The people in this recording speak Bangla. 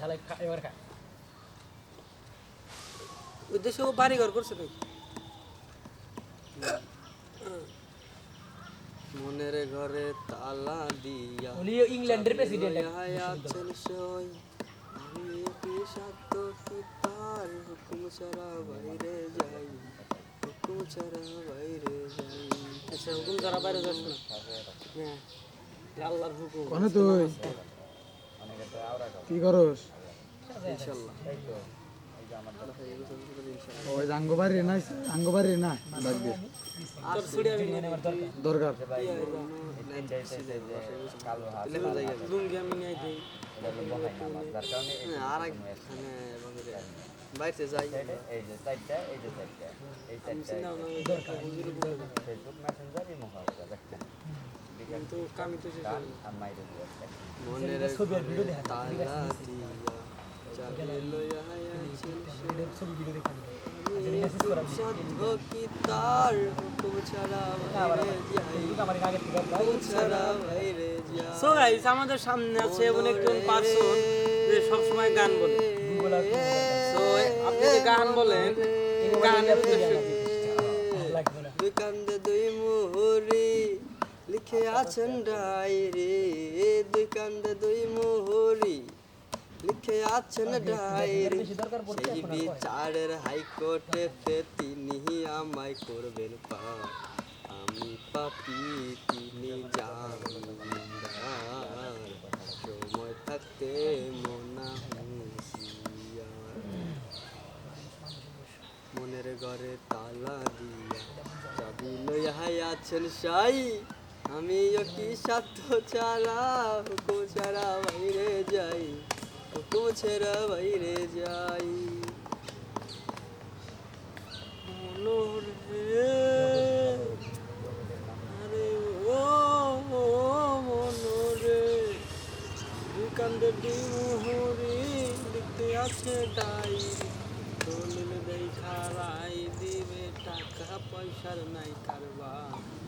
হালাই খা এবার খা। উদ্দেশ্য ও বাড়ি ঘর করছে নাকি মনের ঘরে তালা দিয়া উনি ইংল্যান্ডের প্রেসিডেন্ট আছেন সই। আমি কি সত্য কি তার হুকুম ছাড়া বাইরে যাই। হুকুম ছাড়া বাইরে যাই। আচ্ছা হুকুম যারা বাইরে যাস না। হ্যাঁ। আল্লাহর হুকুম। কোনে তুই? কি করস ইনশাল্লাহ ওই যে আঙ্গবাড়ি না আঙ্গবাড়ি না লাগবে দরকার লুঙ্গি আমি নিয়ে দিই আর একখানে বাইরে কিন্তু কামি তো শেষ হয়নি। মনের ছবি আর ভিডিও দেখা ছবি ভিডিও আমাদের সামনে আছে এমন একজন পার্সন যে সবসময় গান বলে। আপনি গান বলেন গানের উদ্দেশ্য কি? আছেন ডায়েরি দুই কান্দে দুই মুহুরি। লিখে আছেন ডায়েরি সেই বিচারের হাইকোর্টে তে তিনি আমায় করবেন পার আমি পাপি তিনি জামিনদার। সময় থাকতে মনা মনের ঘরে তালা দিয়া চাবি লইয়া আছেন সাই। আমিও কি সাধ্য ছাড়া হুকুম ছাড়া বাইরে যাই হুকুম ছাড়া বাইরে যাই। আরে ও মনোরে, কান্দে দুই মুহুরি লিখতে আছে ডায়েরি দলিল দেই খারাই দিবে টাকা পয়সার নাই কারবার। আমি